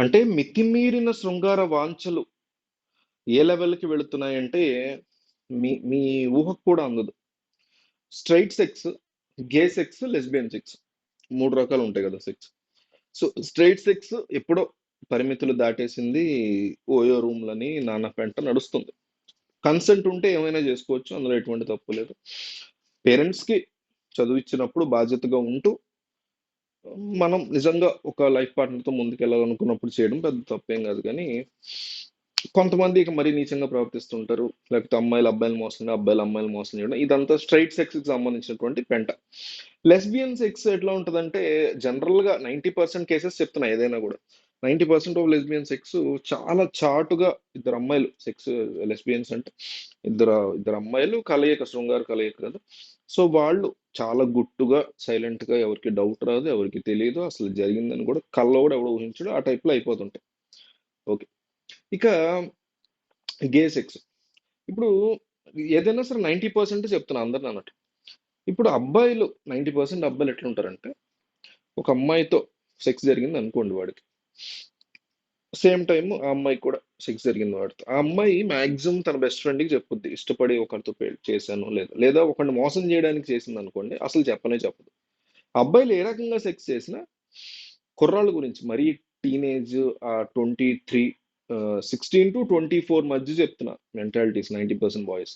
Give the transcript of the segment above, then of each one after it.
అంటే మితిమీరిన శృంగార వాంఛలు ఏ లెవెల్‌కి వెళుతున్నాయంటే మీ మీ ఊహకు కూడా అందదు. Straight sex, gay sex, lesbian sex. మూడు రకాలు ఉంటాయి కదా సెక్స్. సో, స్ట్రెయిట్ సెక్స్ ఎప్పుడో పరిమితులు దాటేసింది. ఓయో రూమ్‌లని, నాన్న పెంట నడుస్తుంది. కన్సెంట్ ఉంటే ఏమైనా చేసుకోవచ్చు అందులో ఎటువంటి తప్పు లేదు. పేరెంట్స్‌కి చదివిచ్చినప్పుడు బాధ్యతగా ఉంటూ మనం నిజంగా ఒక లైఫ్ పార్ట్నర్‌తో ముందుకెళ్ళాలనుకున్నప్పుడు చేయడం పెద్ద తప్పేం కాదు కానీ కొంతమంది ఇక మరీ నీచంగా ప్రవర్తిస్తుంటారు. లేకపోతే అమ్మాయిలు అబ్బాయిలు మోసం చేయడం, అబ్బాయిలు అమ్మాయిలు మోసం చేయడం. ఇదంతా స్ట్రెయిట్ సెక్స్‌కి సంబంధించినటువంటి పెంట. లెస్బియన్ సెక్స్ ఎట్లా ఉంటుందంటే జనరల్‌గా 90% కేసెస్ చెప్తున్నాయి ఏదైనా కూడా ninety percent of lesbian sex చాలా చాటుగా ఇద్దరు అమ్మాయిలు సెక్స్ లెస్బియన్స్ అంటే ఇద్దరు ఇద్దరు అమ్మాయిలు కలయిక శృంగార కలయిక కదా! సో, వాళ్ళు చాలా గుట్టుగా, సైలెంట్‌గా ఎవరికి డౌట్ రాదు. ఎవరికి తెలియదు అసలు జరిగిందని కూడా కళ్ళ కూడా ఎవడో ఊహించడు. ఆ టైప్‌లో అయిపోతుంటాయి. ఓకే. ఇక గే సెక్స్. ఇప్పుడు ఏదైనా సరే 90% చెప్తున్నా అందరిని అన్నట్టు ఇప్పుడు అబ్బాయిలు 90% అబ్బాయిలు ఎట్లుంటారంటే, ఒక అమ్మాయితో సెక్స్ జరిగింది అనుకోండి వాడికి. సేమ్ టైం ఆ అమ్మాయి కూడా సెక్స్ జరిగింది వాడితో. ఆ అమ్మాయి మాక్సిమం తన బెస్ట్ ఫ్రెండ్‌కి చెప్పుద్ది. ఇష్టపడి ఒకరితో పె చేశాను లేదా, లేదా ఒకరిని మోసం చేయడానికి చేసింది అనుకోండి అసలు చెప్పనే చెప్పదు. అబ్బాయిలు ఏ రకంగా సెక్స్ చేసినా కుర్రాళ్ళ గురించి మరీ teenage twenty three sixteen to twenty four మధ్య చెప్తున్నా మెంటాలిటీస్ 90% బాయ్స్.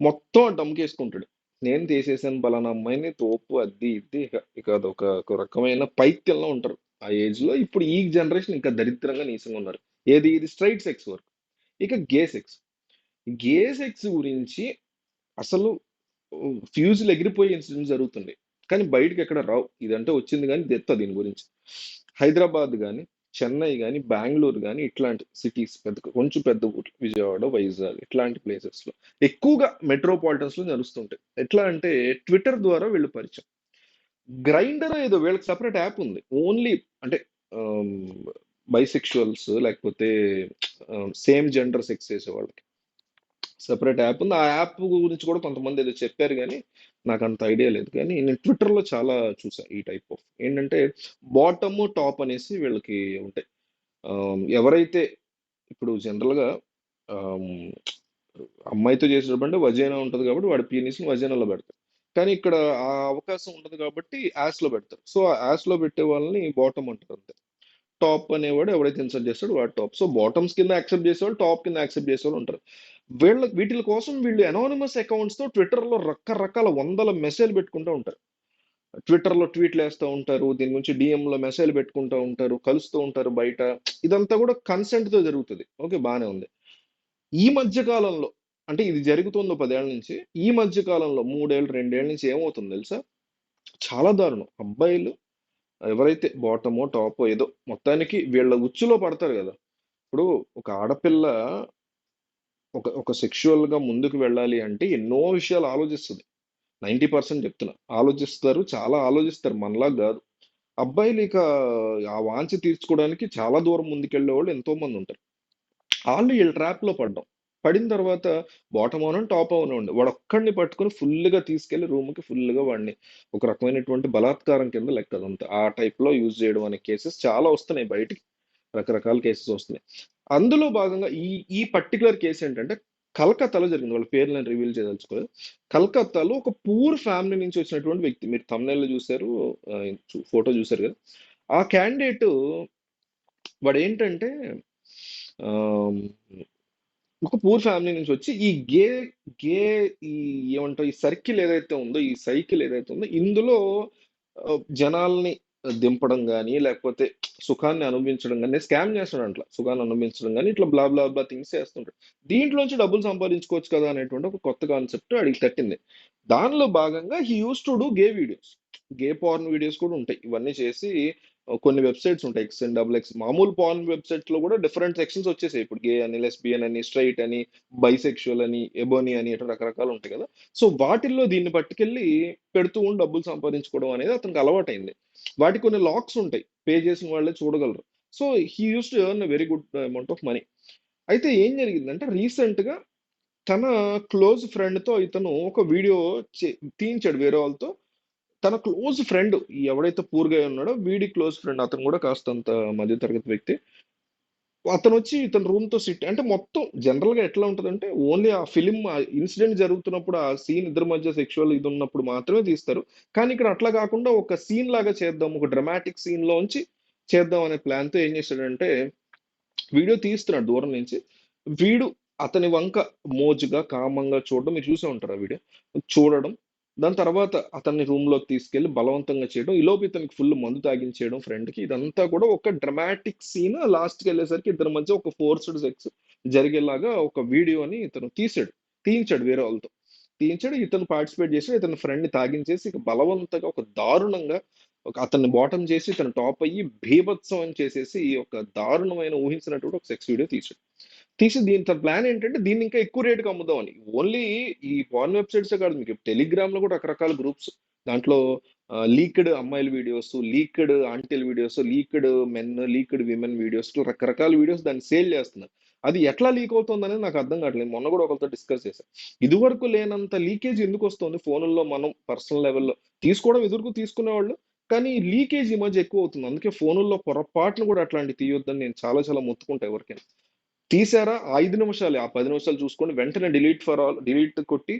మొత్తం డమ్‌కేసుకుంటాడు. నేను తీసేసాను బలానా అమ్మాయిని తోపు అద్దీ ఇది ఇక ఇక అదొక ఒక రకమైన పైత్యంలో ఉంటారు. ఆ ఏజ్‌లో. ఇప్పుడు ఈ జనరేషన్ ఇంకా దరిద్రంగా నీసంగా ఉన్నారు. ఏది ఇది స్ట్రైట్ సెక్స్ వరకు. ఇక గే సెక్స్. గే సెక్స్ గురించి అసలు ఫ్యూజులు ఎగిరిపోయే ఇన్సిడెంట్ జరుగుతుంది కానీ బయటకు ఎక్కడ రావు. ఇదంటే వచ్చింది కానీ తెత్తా దీని గురించి. హైదరాబాద్ కానీ చెన్నై కానీ బెంగళూరు కానీ ఇట్లాంటి సిటీస్ పెద్ద కొంచెం పెద్ద ఊర్లు విజయవాడ, వైజాగ్ ఇట్లాంటి ప్లేసెస్‌లో ఎక్కువగా మెట్రోపాలిటన్స్‌లో నడుస్తుంటాయి. ఎట్లా అంటే ట్విట్టర్ ద్వారా వీళ్ళు పరిచయం. గ్రైండర్ ఏదో వీళ్ళకి సపరేట్ యాప్ ఉంది. ఓన్లీ అంటే um, బైసెక్షువల్స్ లేకపోతే సేమ్ జెండర్ సెక్స్ చేసే వాళ్ళకి సెపరేట్ యాప్ ఉంది. ఆ యాప్ గురించి కూడా కొంతమంది ఏదో చెప్పారు కానీ నాకు అంత ఐడియా లేదు. కానీ నేను ట్విట్టర్‌లో చాలా చూసాను ఈ టైప్ ఆఫ్. ఏంటంటే బాటమ్, టాప్ అనేసి వీళ్ళకి ఉంటాయి. Um, ఎవరైతే ఇప్పుడు జనరల్‌గా um, అమ్మాయితో అమ్మాయితో చేసేటప్పుడంటే వజైనా ఉంటుంది కాబట్టి వాడు పీనిస్‌ని వజైనాలో పెడతారు. కానీ ఇక్కడ ఆ అవకాశం ఉండదు కాబట్టి యాస్‌లో పెడతారు. సో, ఆ యాస్‌లో పెట్టే వాళ్ళని బాటమ్ అంటారు అంతే. టాప్ అనేవాడు ఎవడైతే ఇన్సర్ట్ చేస్తాడో వాడు టాప్. సో, బాటమ్స్ కింద యాక్సెప్ట్ చేసేవాళ్ళు, టాప్ కింద యాక్సెప్ట్ చేసేవాళ్ళు ఉంటారు. వీళ్ళ వీటి కోసం వీళ్ళు అనానిమస్ అకౌంట్స్‌తో ట్విట్టర్‌లో రకరకాల వందల మెసేజ్ పెట్టుకుంటూ ఉంటారు. ట్విట్టర్‌లో ట్వీట్‌లేస్తా ఉంటారు. దీని గురించి డిఎంలో మెసేజ్ పెట్టుకుంటూ ఉంటారు. కలుస్తూ ఉంటారు బయట. ఇదంతా కూడా కన్సెంట్‌తో జరుగుతుంది ఓకే. బాగానే ఉంది. ఈ మధ్య కాలంలో అంటే ఇది జరుగుతుందో పదేళ్ళ నుంచి. ఈ మధ్య కాలంలో మూడేళ్ళు రెండేళ్ళ నుంచి ఏమవుతుందో తెలుసా? చాలా దారుణం. అబ్బాయిలు ఎవరైతే బాటమో, టాపో ఏదో మొత్తానికి వీళ్ళ ఉచ్చులో పడతారు కదా ఇప్పుడు ఒక ఆడపిల్ల ఒక ఒక సెక్షువల్‌గా ముందుకు వెళ్ళాలి అంటే ఎన్నో విషయాలు ఆలోచిస్తుంది నైంటీ పర్సెంట్ చెప్తున్నా. ఆలోచిస్తారు. చాలా ఆలోచిస్తారు. మనలా కాదు అబ్బాయిలు ఇక ఆ వాంఛ తీర్చుకోవడానికి చాలా దూరం ముందుకెళ్ళే వాళ్ళు ఎంతోమంది ఉంటారు. వాళ్ళు వీళ్ళ ట్రాప్‌లో పడ్డం. పడిన తర్వాత బాటమ్ అవనివ్వండి, టాప్ అవునండి వాడు ఒక్కడిని పట్టుకొని ఫుల్‌గా తీసుకెళ్ళి రూమ్‌కి ఫుల్‌గా వాడిని ఒక రకమైనటువంటి బలాత్కారం కింద లెక్క అదంతా. ఆ టైప్‌లో యూజ్ చేయడం అనే కేసెస్ చాలా వస్తున్నాయి బయటికి. రకరకాల కేసెస్ వస్తున్నాయి. అందులో భాగంగా ఈ ఈ పర్టికులర్ కేస్ ఏంటంటే కలకత్తాలో జరిగింది. వాళ్ళ పేర్లు నేను రివీల్ చేయదలుచుకోలేదు. కలకత్తాలో ఒక పూర్ ఫ్యామిలీ నుంచి వచ్చినటువంటి వ్యక్తి. మీరు థంబ్‌నెయిల్‌లో చూశారు ఫోటో చూశారు కదా ఆ క్యాండిడేట్ వాడు ఏంటంటే ఒక పూర్ ఫ్యామిలీ నుంచి వచ్చి ఈ గే గే ఈ ఏమంటారు? ఈ సర్కిల్ ఏదైతే ఉందో, ఈ సైకిల్ ఏదైతే ఉందో ఇందులో జనాల్ని దింపడం కానీ లేకపోతే సుఖాన్ని అనుభవించడం కానీ స్కామ్ చేస్తాడు అట్లా సుఖాన్ని అనుభవించడం కానీ ఇట్లా బ్లా బ్లా బ్లా థింగ్స్ చేస్తుంటాడు. దీంట్లోంచి డబ్బులు సంపాదించుకోవచ్చు కదా! అనేటువంటి ఒక కొత్త కాన్సెప్ట్ అడిగి తట్టింది. దానిలో భాగంగా he use to do gay videos. Gay porn videos కూడా ఉంటాయి. ఇవన్నీ చేసి కొన్ని వెబ్‌సైట్స్ ఉంటాయి. ఎక్స్ అండ్ డబుల్ ఎక్స్ మామూలు పోర్న్ వెబ్‌సైట్స్‌లో కూడా డిఫరెంట్ సెక్షన్స్ వచ్చేసాయి. ఇప్పుడు గే అని, లెస్బియన్ అని, స్ట్రెయిట్ అని, బైసెక్షువల్ అని, ఎబోని అని అటు రకరకాలు ఉంటాయి కదా! సో, వాటిల్లో దీన్ని పట్టుకెళ్ళి పెడుతూ ఉండి డబ్బులు సంపాదించుకోవడం అనేది అతనికి అలవాటైంది. వాటికి కొన్ని లాక్స్ ఉంటాయి. పే చేసిన వాళ్ళే చూడగలరు. So, he used to earn very good amount of money. అయితే ఏం జరిగిందంటే రీసెంట్‌గా తన క్లోజ్ ఫ్రెండ్‌తో ఇతను ఒక వీడియో తీయించాడు వేరే వాళ్ళతో. తన క్లోజ్ ఫ్రెండ్ ఎవడైతే పూర్గా ఉన్నాడో వీడి క్లోజ్ ఫ్రెండ్ అతను కూడా కాస్తంత మధ్య తరగతి వ్యక్తి. అతను వచ్చి ఇతని రూమ్తో సిట్ అంటే మొత్తం జనరల్గా ఎట్లా ఉంటుందంటే ఓన్లీ ఆ ఫిలిం ఇన్సిడెంట్ జరుగుతున్నప్పుడు ఆ సీన్ ఇద్దరి మధ్య సెక్షువల్ ఇది ఉన్నప్పుడు మాత్రమే తీస్తారు. కానీ ఇక్కడ అట్లా కాకుండా ఒక సీన్ లాగా చేద్దాం ఒక డ్రమాటిక్ సీన్ లోంచి చేద్దాం అనే ప్లాన్తో ఏం చేశాడంటే వీడియో తీస్తున్నాడు దూరం నుంచి. వీడు అతని వంక మోజుగా కామంగా చూడడం మీరు చూసే ఉంటారు ఆ వీడియో. చూడడం దాని తర్వాత అతన్ని రూమ్లోకి తీసుకెళ్ళి బలవంతంగా చేయడం ఈలోపు ఇతనికి ఫుల్ మందు తాగించేయడం ఫ్రెండ్కి. ఇదంతా కూడా ఒక డ్రమాటిక్ సీన్ లాస్ట్కి వెళ్ళేసరికి ఇద్దరి మధ్య ఒక ఫోర్స్డ్ సెక్స్ జరిగేలాగా ఒక వీడియోని ఇతను తీసాడు. తీయించాడు వేరే వాళ్ళతో. తీయించాడు ఇతను పార్టిసిపేట్ చేసి ఇతని ఫ్రెండ్ని తాగించేసి ఇక బలవంతంగా ఒక దారుణంగా ఒక అతన్ని బాటం చేసి ఇతను టాప్ అయ్యి భీభత్సం చేసేసి ఒక దారుణమైన ఊహించినటువంటి ఒక సెక్స్ వీడియో తీసాడు తీసి దీని తన ప్లాన్ ఏంటంటే దీన్ని ఇంకా ఎక్కువ రేటుకి అమ్ముదామని. ఓన్లీ ఈ పాన్ వెబ్సైట్స్ కాదు మీకు. టెలిగ్రామ్లో కూడా రకరకాల గ్రూప్స్ దాంట్లో లీక్డ్ అమ్మాయిల videos leaked ఆంటీల videos leaked men leaked women videos రకరకాల వీడియోస్ దాన్ని సేల్ చేస్తున్నారు. అది ఎట్లా లీక్ అవుతుంది అనేది నాకు అర్థం కావట్లేదు. మొన్న కూడా ఒకరితో డిస్కస్ చేశాను. ఇదివరకు లేనంత లీకేజ్ ఎందుకు వస్తుంది? ఫోన్లలో మనం పర్సనల్ లెవెల్లో తీసుకోవడం ఎదురుకు తీసుకునేవాళ్ళు. కానీ లీకేజ్ ఈ మధ్య ఎక్కువ అవుతుంది. అందుకే ఫోనుల్లో పొరపాట్లు కూడా అట్లాంటి తీయొద్దని నేను చాలా చాలా మొత్తుకుంటా ఎవరికైనా. తీసారా? ఐదు నిమిషాలు. ఆ పది నిమిషాలు చూసుకొని వెంటనే డిలీట్ ఫర్ ఆల్ డిలీట్ కొట్టి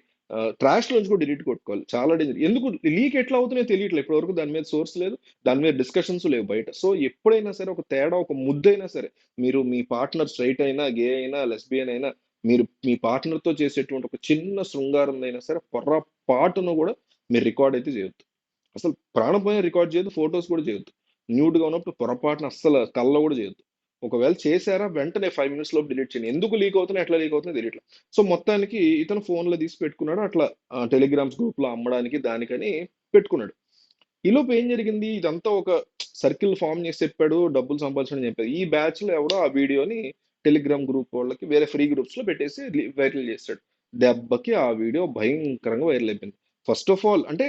ట్రాష్ నుంచి కూడా డిలీట్ కొట్టుకోవాలి. చాలా డేంజర్ ఎందుకు? లీక్ ఎట్లా అవుతున్నాయో తెలియట్లేదు. ఇప్పటివరకు దాని మీద సోర్స్ లేదు. దాని మీద డిస్కషన్స్ లేవు బయట. సో ఎప్పుడైనా సరే ఒక తేడా ఒక ముద్దైనా సరే మీరు మీ పార్ట్నర్ స్ట్రైట్ అయినా గే అయినా లెస్బియన్ అయినా మీరు మీ పార్ట్నర్తో తో చేసేటువంటి ఒక చిన్న శృంగారం అయినా సరే పొర్రపాటును కూడా మీరు రికార్డ్ అయితే చేయొద్దు. అసలు ప్రాణపోయిన రికార్డ్ చేయొద్దు ఫొటోస్ కూడా చేయొద్దు. న్యూడ్గా ఉన్నప్పుడు పొరపాటున అస్సలు కళ్ళ కూడా చేయొద్దు. ఒకవేళ చేశారా వెంటనే ఫైవ్ మినిట్స్లో డిలీట్ చేయండి. ఎందుకు లీక్ అవుతున్నాయి ఎట్లా లీక్ అవుతుంది తెలియట్లా. సో మొత్తానికి ఇతను ఫోన్లో లో తీసి పెట్టుకున్నాడు అట్లా టెలిగ్రామ్స్ గ్రూప్లో అమ్మడానికి దానికని పెట్టుకున్నాడు. ఈలోపు ఏం జరిగింది? ఇదంతా ఒక సర్కిల్ ఫామ్ చేసి చెప్పాడు డబ్బులు సంపాదించడం చెప్పాడు. ఈ బ్యాచ్లో ఎవడో ఆ వీడియోని టెలిగ్రామ్ గ్రూప్ వాళ్ళకి వేరే ఫ్రీ గ్రూప్స్లో పెట్టేసి వైరల్ చేస్తాడు. దెబ్బకి ఆ వీడియో భయంకరంగా వైరల్ అయిపోయింది. ఫస్ట్ ఆఫ్ ఆల్ అంటే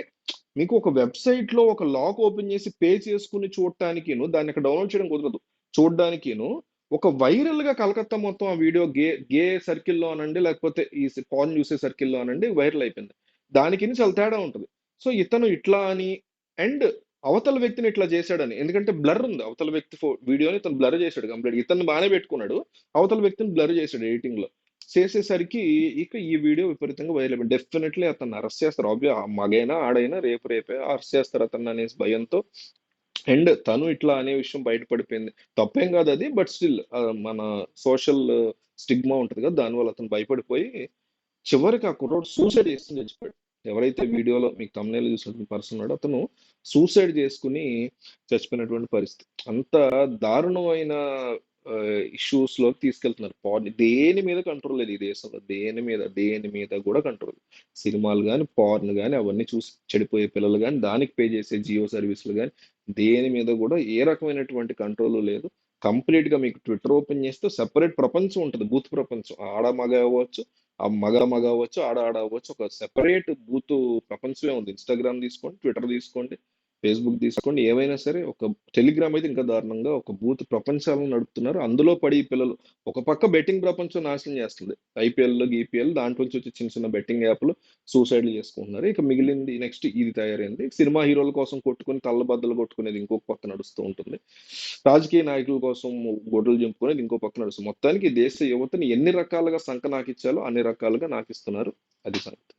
మీకు ఒక వెబ్సైట్లో ఒక లాక్ ఓపెన్ చేసి పే చేసుకుని చూడటానికి దాన్ని అక్కడ డౌన్లోడ్ చేయడం కుదరదు. చూడడానికిను ఒక వైరల్గా కలకత్తా మొత్తం ఆ వీడియో గే గే సర్కిల్లో అనండి లేకపోతే ఈ పాన్ చూసే సర్కిల్లో అనండి వైరల్ అయిపోయింది. దానికి చాలా తేడా ఉంటుంది. సో ఇతను ఇట్లా అని అండ్ అవతల వ్యక్తిని ఇట్లా చేశాడని ఎందుకంటే బ్లర్ ఉంది. అవతల వ్యక్తి ఫో వీడియోని ఇతను బ్లర్ చేశాడు కంప్లీట్ ఇతను బాగానే పెట్టుకున్నాడు. అవతల వ్యక్తిని బ్లర్ చేశాడు ఎడిటింగ్లో చేసేసరికి ఇక ఈ వీడియో విపరీతంగా వైరల్ అయిపోయింది. డెఫినెట్లీ అతను అరెస్ట్ చేస్తారు. ఆబ్వియస్ మగైనా ఆడైనా రేపు రేపే అరెస్ట్ చేస్తారు అతను అనేసి భయంతో. అండ్ తను ఇట్లా అనే విషయం బయటపడిపోయింది. తప్పేం కాదు అది బట్ స్టిల్ మన సోషల్ స్టిగ్మా ఉంటుంది కదా దానివల్ల అతను భయపడిపోయి చివరికి ఆ కుర్రోడు సూసైడ్ చేసుకుని చచ్చిపోయాడు. ఎవరైతే వీడియోలో మీకు తమ్నేలు చూసినటువంటి పర్సన్ ఉన్నాడో అతను సూసైడ్ చేసుకుని చచ్చిపోయినటువంటి పరిస్థితి. అంత దారుణమైన ఇష్యూస్లోకి తీసుకెళ్తున్నారు. పాన్ దేని మీద కంట్రోల్ లేదు ఈ దేశంలో. దేని మీద దేని మీద కూడా కంట్రోల్ సినిమాలు కానీ పార్న్ కానీ అవన్నీ చూసి చెడిపోయే పిల్లలు కానీ దానికి పే చేసే జియో సర్వీసులు కానీ దేని మీద కూడా ఏ రకమైనటువంటి కంట్రోల్ లేదు. కంప్లీట్గా మీకు ట్విట్టర్ ఓపెన్ చేస్తే సెపరేట్ ప్రపంచం ఉంటుంది. బూత్ ప్రపంచం. ఆడ మగ అవ్వచ్చు ఆ మగ మగ అవ్వచ్చు ఆడ ఆడ అవ్వచ్చు. ఒక సెపరేట్ బూత్ ప్రపంచమే ఉంది. ఇన్స్టాగ్రామ్ తీసుకోండి ట్విట్టర్ తీసుకోండి ఫేస్బుక్ తీసుకోండి. ఏమైనా సరే ఒక టెలిగ్రామ్ అయితే ఇంకా దారుణంగా ఒక బూత్ ప్రపంచాలను నడుపుతున్నారు. అందులో పడి పిల్లలు ఒక పక్క బెట్టింగ్ ప్రపంచం నాశనం చేస్తుంది. ఐపీఎల్ గీపీఎల్ దాంట్లో నుంచి వచ్చి చిన్న చిన్న బెట్టింగ్ యాప్లు సూసైడ్లు చేసుకుంటున్నారు. ఇక మిగిలింది నెక్స్ట్ ఇది తయారైంది. సినిమా హీరోల కోసం కొట్టుకుని తల్లబద్దలు కొట్టుకునేది ఇంకొక పక్క నడుస్తూ ఉంటుంది. రాజకీయ నాయకుల కోసం గొడ్డలు జంపుకునేది ఇంకో పక్క నడుస్తుంది. మొత్తానికి దేశ యువతని ఎన్ని రకాలుగా సంక నాకిచ్చాలో అన్ని రకాలుగా నాకిస్తున్నారు. అది సంగతి.